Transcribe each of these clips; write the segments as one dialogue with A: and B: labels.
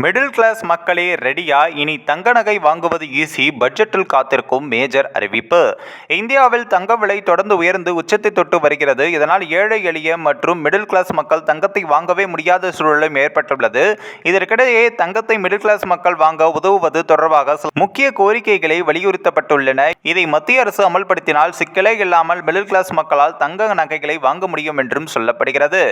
A: Middle class மக்களே ரெடியா? இனி தங்க நகை வாங்குவது ஈஸி. பட்ஜெட்டில் காத்திருக்கும் மேஜர் அறிவிப்பு. இந்தியாவில் தங்க விலை தொடர்ந்து உயர்ந்து உச்சத்தை தொட்டு வருகிறது. இதனால் ஏழை எளிய மற்றும் மிடில் கிளாஸ் மக்கள் தங்கத்தை வாங்கவே முடியாத சூழலும் ஏற்பட்டுள்ளது. இதற்கிடையே தங்கத்தை மிடில் கிளாஸ் மக்கள் வாங்க உதவுவது தொடர்பாக முக்கிய கோரிக்கைகளை வலியுறுத்தப்பட்டுள்ளன. இதை மத்திய அரசு அமல்படுத்தினால் சிக்கலே இல்லாமல் மிடில் கிளாஸ் மக்களால் தங்க நகைகளை வாங்க முடியும் என்றும் சொல்லப்படுகிறது.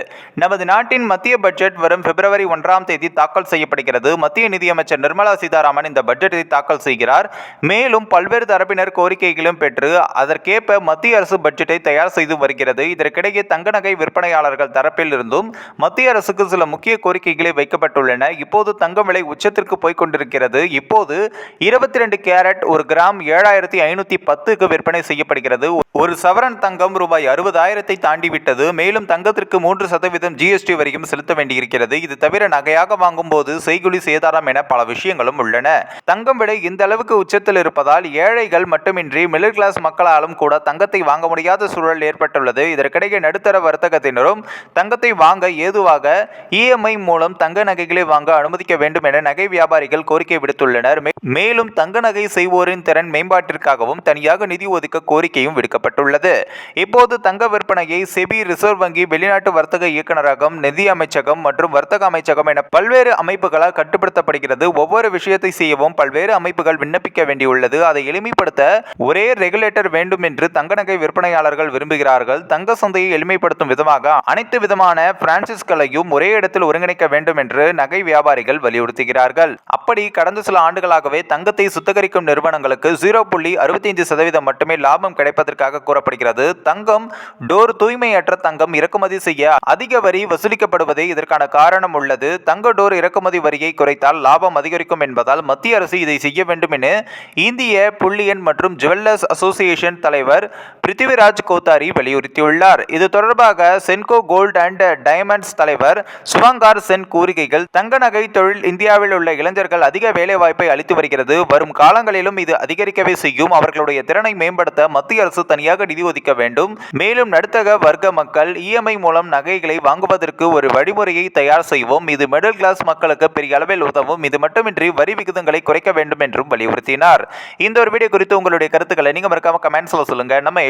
A: நமது நாட்டின் மத்திய பட்ஜெட் வரும் பிப்ரவரி ஒன்றாம் தேதி தாக்கல் செய்யப்படுகிறது. இருக்கிறது மத்திய நிதியமைச்சர் நிர்மலா சீதாராமன் இந்த பட்ஜெட்டை தாக்கல் செய்கிறார். மேலும் பல்வேறு தரப்பினர் கோரிக்கைகளும் பெற்று அதற்கேற்ப மத்திய அரசு பட்ஜெட்டை தயார் செய்து வருகிறது. இதற்கிடையே தங்க நகை விற்பனையாளர்கள் தரப்பில் இருந்தும் மத்திய அரசுக்கு சில முக்கிய கோரிக்கைகளை வைக்கப்பட்டுள்ளன. இப்போது தங்கம் விலை உச்சத்திற்கு போய்கொண்டிருக்கிறது இப்போது இருபத்தி ரெண்டு கேரட் ஒரு கிராம் ஏழாயிரத்தி ஐநூத்தி பத்துக்கு விற்பனை செய்யப்படுகிறது. ஒரு சவரன் தங்கம் ரூபாய் அறுபதாயிரத்தை தாண்டிவிட்டது. மேலும் தங்கத்திற்கு மூன்று சதவீதம் ஜிஎஸ்டி வரியும் செலுத்த வேண்டியிருக்கிறது. இது தவிர நகையாக வாங்கும் போது செய்குலி சேதாரம் என பல விஷயங்களும் உள்ளன. தங்கம் விலை இந்த அளவுக்கு உச்சத்தில் இருப்பதால் ஏழைகள் மட்டுமின்றி மிடில் கிளாஸ் மக்களாலும் கூட தங்கத்தை வாங்க முடியாத சூழல் ஏற்பட்டுள்ளது. இதற்கிடையே நடுத்தர வர்த்தகத்தினரும் தங்கத்தை வாங்க ஏதுவாக இஎம்ஐ மூலம் தங்க நகைகளை வாங்க அனுமதிக்க வேண்டும் என நகை வியாபாரிகள் கோரிக்கை விடுத்துள்ளனர். மேலும் தங்க நகை செய்வோரின் திறன் மேம்பாட்டிற்காகவும் தனியாக நிதி ஒதுக்க கோரிக்கையும் விடுக்கப்பட்டுள்ளது. இப்போது தங்க விற்பனையை செபி ரிசர்வ் வங்கி வெளிநாட்டு வர்த்தக இயக்குநரகம் நிதி அமைச்சகம் மற்றும் வர்த்தக அமைச்சகம் என பல்வேறு அமைப்புகளால் கட்டுப்படுத்தப்படுகிறது. ஒவ்வொரு விஷயத்தை செய்யவும் பல்வேறு அமைப்புகள் விண்ணப்பிக்க வேண்டியுள்ளது. அதை எளிமைப்படுத்த ஒரே ரெகுலேட்டர் வேண்டும் என்று தங்க நகை விற்பனையாளர்கள் விரும்புகிறார்கள். தங்க சந்தையை எளிமைப்படுத்தும் விதமாக அனைத்து விதமான பிரான்சிஸ்களையும் ஒரே இடத்தில் ஒருங்கிணைக்க வேண்டும் என்று நகை வியாபாரிகள் வலியுறுத்துகிறார்கள். அப்படி கடந்த சில ஆண்டுகளாகவே தங்கத்தை சுத்திகரிக்கும் நிறுவனங்களுக்கு ஜீரோ புள்ளி அறுபத்தைந்து சதவீதம் மட்டுமே லாபம் கிடைப்பதற்காக கூறப்படுகிறது. தங்கம் டோர் தூய்மையற்ற தங்கம் இறக்குமதி செய்ய அதிக வரி வசூலிக்கப்படுவதே இதற்கான காரணம் உள்ளது. தங்க டோர் இறக்குமதி வரியை குறைத்தால் லாபம் அதிகரிக்கும் என்பதால் மத்திய அரசு இதை செய்ய வேண்டும் என இந்திய புள்ளியன் மற்றும் ஜுவல்லர்ஸ் அசோசியேஷன் தலைவர் பிருத்திவிராஜ் கோத்தாரி வலியுறுத்தியுள்ளார். இது தொடர்பாக சென்கோ கோல்ட் அண்ட் டைமண்ட்ஸ் தலைவர் சுவங்கார் சென் கூறுகைகள் தங்க நகை தொழில் இந்தியாவில் உள்ள இளைஞர்கள் அதிக வேலைவாய்ப்பை அளித்து வருகிறது. வரும் காலங்களிலும் இது அதிகரிக்கவே செய்யும். அவர்களுடைய திறனை மேம்படுத்த மத்திய அரசு தனியாக நிதி ஒதுக்க வேண்டும். மேலும் நடுத்தக வர்க்க மக்கள் இஎம்ஐ மூலம் நகைகளை வாங்குவதற்கு ஒரு வழிமுறையை தயார் செய்வோம். இது மிடில் கிளாஸ் மக்களுக்கு பெரிய அளவில் உதவும். இது மட்டுமின்றி வரி விகிதங்களை குறைக்க வேண்டும் என்றும் வலியுறுத்தினார். இந்த ஒரு வீடியோ குறித்து உங்களுடைய கருத்துக்களை நீங்க மறக்காம கமெண்ட்ஸ்ல சொல்லுங்க. நம்ம